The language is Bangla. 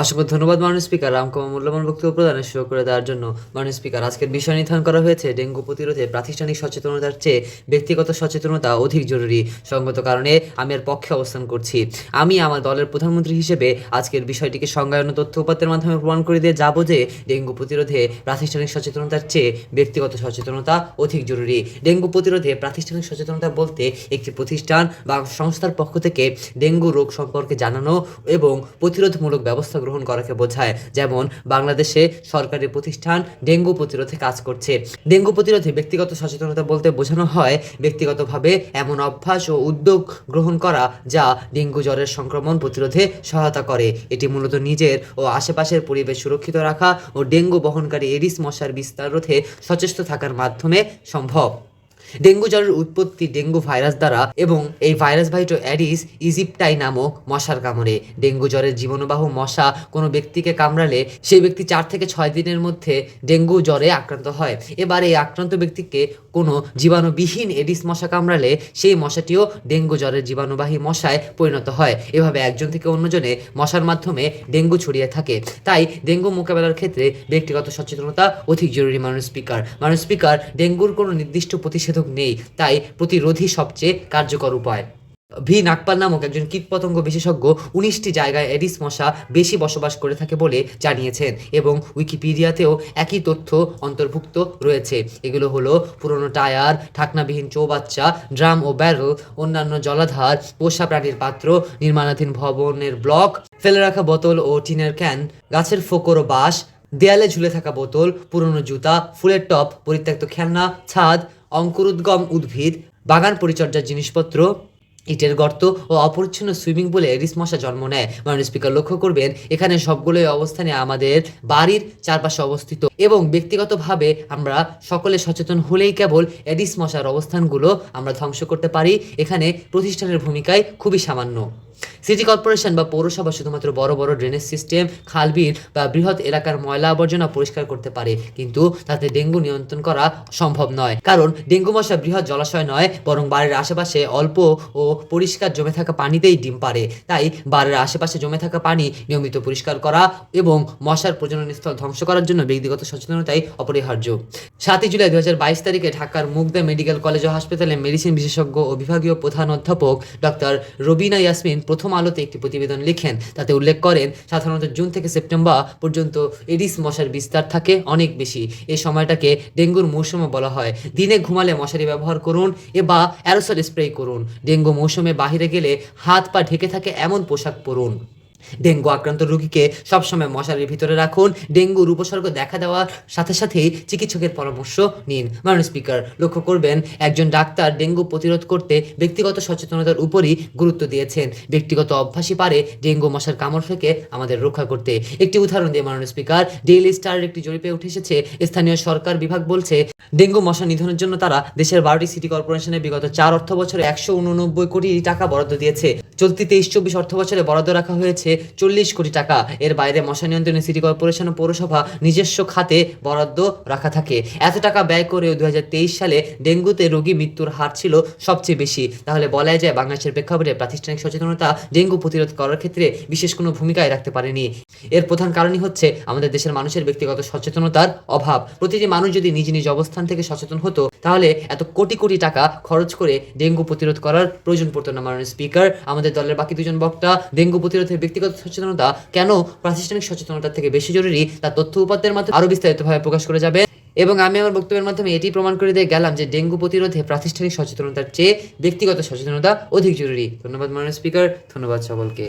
অসংখ্য ধন্যবাদ মাননীয় স্পিকার। রামকুমার মূল্যবান বক্তব্য প্রদানের সুযোগ করে দেওয়ার জন্য মাননীয় স্পিকার, আজকের বিষয় নির্ধারণ করা হয়েছে, ডেঙ্গু প্রতিরোধে প্রাতিষ্ঠানিক সচেতনতার চেয়ে ব্যক্তিগত সচেতনতা অধিক জরুরি। সঙ্গত কারণে আমি এর পক্ষে অবস্থান করছি। আমি আমার দলের প্রধানমন্ত্রী হিসেবে আজকের বিষয়টিকে সংজ্ঞায়ন তথ্য উপাত্তের মাধ্যমে প্রমাণ করে দিয়ে যাব যে ডেঙ্গু প্রতিরোধে প্রাতিষ্ঠানিক সচেতনতার চেয়ে ব্যক্তিগত সচেতনতা অধিক জরুরি। ডেঙ্গু প্রতিরোধে প্রাতিষ্ঠানিক সচেতনতা বলতে একটি প্রতিষ্ঠান বা সংস্থার পক্ষ থেকে ডেঙ্গু রোগ সম্পর্কে জানানো এবং প্রতিরোধমূলক ব্যবস্থা গ্রহণ করাকে বোঝায়। যেমন, বাংলাদেশে সরকারি প্রতিষ্ঠান ডেঙ্গু প্রতিরোধে কাজ করছে। ডেঙ্গু প্রতিরোধে ব্যক্তিগত সচেতনতা বলতে বোঝানো হয় ব্যক্তিগতভাবে এমন অভ্যাস ও উদ্যোগ গ্রহণ করা যা ডেঙ্গু জ্বরের সংক্রমণ প্রতিরোধে সহায়তা করে। এটি মূলত নিজের ও আশেপাশের পরিবেশ সুরক্ষিত রাখা ও ডেঙ্গু বহনকারী এডিস মশার বিস্তার রোধে সচেষ্ট থাকার মাধ্যমে সম্ভব। ডেঙ্গু জ্বরের উৎপত্তি ডেঙ্গু ভাইরাস দ্বারা এবং এই ভাইরাস বাহিত অ্যাডিস ইজিপ্টাই নামক মশার কামড়ে। ডেঙ্গু জ্বরের জীবাণুবাহু মশা কোনো ব্যক্তিকে কামড়ালে সেই ব্যক্তি চার থেকে ছয় দিনের মধ্যে ডেঙ্গু জ্বরে আক্রান্ত হয়। এবার এই আক্রান্ত ব্যক্তিকে কোনো জীবাণুবিহীন এডিস মশা কামড়ালে সেই মশাটিও ডেঙ্গু জ্বরের জীবাণুবাহী মশায় পরিণত হয়। এভাবে একজন থেকে অন্যজনে মশার মাধ্যমে ডেঙ্গু ছড়িয়ে থাকে। তাই ডেঙ্গু মোকাবেলার ক্ষেত্রে ব্যক্তিগত সচেতনতা অধিক জরুরি মানুষ স্পিকার। মানুষ স্পিকার, ডেঙ্গুর কোনো নির্দিষ্ট প্রতিষেধক নেই, তাই প্রতিরোধী সবচেয়ে কার্যকর উপায়। ভি. নাগপাল নামক একজন কীটপতঙ্গ বিশেষজ্ঞ উনিশটি জায়গায় এডিস মশা বেশি বসবাস করে থাকে বলে জানিয়েছেন এবং উইকিপিডিয়াতেও একই তথ্য অন্তর্ভুক্ত রয়েছে। এগুলো হলো পুরনো টায়ার, ঢাকনাবিহীন চৌবাচ্চা, ড্রাম ও ব্যারল, অন্যান্য জলাধার, পোষা প্রাণীর পাত্র, নির্মাণাধীন ভবনের ব্লক, ফেলে রাখা বোতল ও টিনের ক্যান, গাছের ফোকর ও বাঁশ, দেয়ালে ঝুলে থাকা বোতল, পুরনো জুতা, ফুলের টপ পরিত্যক্ত খেলনা, ছাদ অঙ্কুরোদ্গম উদ্ভিদ, বাগান পরিচর্যার জিনিসপত্র, ইটের গর্ত ও অপরিচ্ছন্ন সুইমিং পুলে এডিস মশা জন্ম নেয়। মাননীয় স্পিকার লক্ষ্য করবেন, এখানে সবগুলোই অবস্থানে আমাদের বাড়ির চারপাশে অবস্থিত এবং ব্যক্তিগতভাবে আমরা সকলে সচেতন হলেই কেবল এডিস মশার অবস্থানগুলো আমরা ধ্বংস করতে পারি। এখানে প্রতিষ্ঠানের ভূমিকায় খুবই সামান্য। সিটি কর্পোরেশন বা পৌরসভা শুধুমাত্র বড় বড় ড্রেনেজ সিস্টেম খালবিল বা বৃহৎ এলাকার ময়লা আবর্জনা পরিষ্কার করতে পারে, কিন্তু তাতে ডেঙ্গু নিয়ন্ত্রণ করা সম্ভব নয়। কারণ ডেঙ্গু মশা বৃহৎ জলাশয় নয়, বরং বাড়ির আশেপাশে অল্প ও পরিষ্কার জমে থাকা পানিতেই ডিম পারে। তাই বাড়ির আশেপাশে জমে থাকা পানি নিয়মিত পরিষ্কার করা এবং মশার প্রজনন স্থল ধ্বংস করার জন্য ব্যক্তিগত সচেতনতাই অপরিহার্য। সাতই জুলাই দু বাইশ তারিখে ঢাকার মুগদা মেডিকেল কলেজ ও হাসপাতালে মেডিসিন বিশেষজ্ঞ ও বিভাগীয় প্রধান অধ্যাপক ডক্টর রবিনা ইয়াসমিন প্রথম আলোতে একটি প্রতিবেদন লিখেন। তাতে উল্লেখ করেন, সাধারণত জুন থেকে সেপ্টেম্বর পর্যন্ত এডিস মশার বিস্তার থাকে অনেক বেশি। এই সময়টাকে ডেঙ্গুর মৌসুমও বলা হয়। দিনে ঘুমালে মশারি ব্যবহার করুন এ বা অ্যারোসল স্প্রে করুন। ডেঙ্গু মৌসুমে বাহিরে গেলে হাত পা ঢেকে থাকে এমন পোশাক পরুন। ডেঙ্গু আক্রান্ত রোগীকে সবসময় মশারির ভিতরে রাখুন। ডেঙ্গুর উপসর্গ দেখা দেওয়ার সাথে সাথেই চিকিৎসকের পরামর্শ নিন। মাননীয় স্পিকার, লক্ষ্য করবেন, একজন ডাক্তার ডেঙ্গু প্রতিরোধ করতে ব্যক্তিগত সচেতনতার উপরই গুরুত্ব দিয়েছেন। ব্যক্তিগত অভ্যাসই পারে ডেঙ্গু মশার কামড় থেকে আমাদের রক্ষা করতে। একটি উদাহরণ দিয়ে মাননীয় স্পিকার, ডেইলি স্টারের একটি জরিপে উঠে এসেছে, স্থানীয় সরকার বিভাগ বলছে, ডেঙ্গু মশা নিধনের জন্য তারা দেশের বারোটি সিটি কর্পোরেশনের বিগত চার অর্থ বছরে একশো উননব্বই কোটি টাকা বরাদ্দ দিয়েছে। চলতি তেইশ চব্বিশ অর্থ বছরে বরাদ্দ রাখা হয়েছে চল্লিশ কোটি টাকা। এর বাইরে মশা নিয়ন্ত্রণে সিটি কর্পোরেশন ও পৌরসভা নিজস্ব খাতে বরাদ্দ রাখা থাকে। এত টাকা ব্যয় করেও দু হাজার তেইশ সালে ডেঙ্গুতে রোগী মৃত্যুর হার ছিল সবচেয়ে বেশি। তাহলে বলা যায় বাংলাদেশের প্রেক্ষাপটে প্রাতিষ্ঠানিক সচেতনতা ডেঙ্গু প্রতিরোধ করার ক্ষেত্রে বিশেষ কোনো ভূমিকায় রাখতে পারেনি। এর প্রধান কারণই হচ্ছে আমাদের দেশের মানুষের ব্যক্তিগত সচেতনতার অভাব। প্রতিটি মানুষ যদি নিজ নিজ অবস্থান থেকে সচেতন হতো তাহলে এত কোটি কোটি টাকা খরচ করে ডেঙ্গু প্রতিরোধ করার প্রয়োজন পড়তো না, মাননীয় স্পিকার। আমাদের দলের বাকি দুজন বক্তা ডেঙ্গু প্রতিরোধের ব্যক্তিগত সচেতনতা কেন প্রাতিষ্ঠানিক সচেতনতার থেকে বেশি জরুরি তা তথ্য উপাত্তের মাধ্যমে আরও বিস্তারিতভাবে প্রকাশ করে যাবে। এবং আমি আমার বক্তব্যের মাধ্যমে এটি প্রমাণ করে দিয়ে গেলাম যে ডেঙ্গু প্রতিরোধে প্রাতিষ্ঠানিক সচেতনতার চেয়ে ব্যক্তিগত সচেতনতা অধিক জরুরি। ধন্যবাদ, মাননীয় স্পিকার। ধন্যবাদ সকলকে।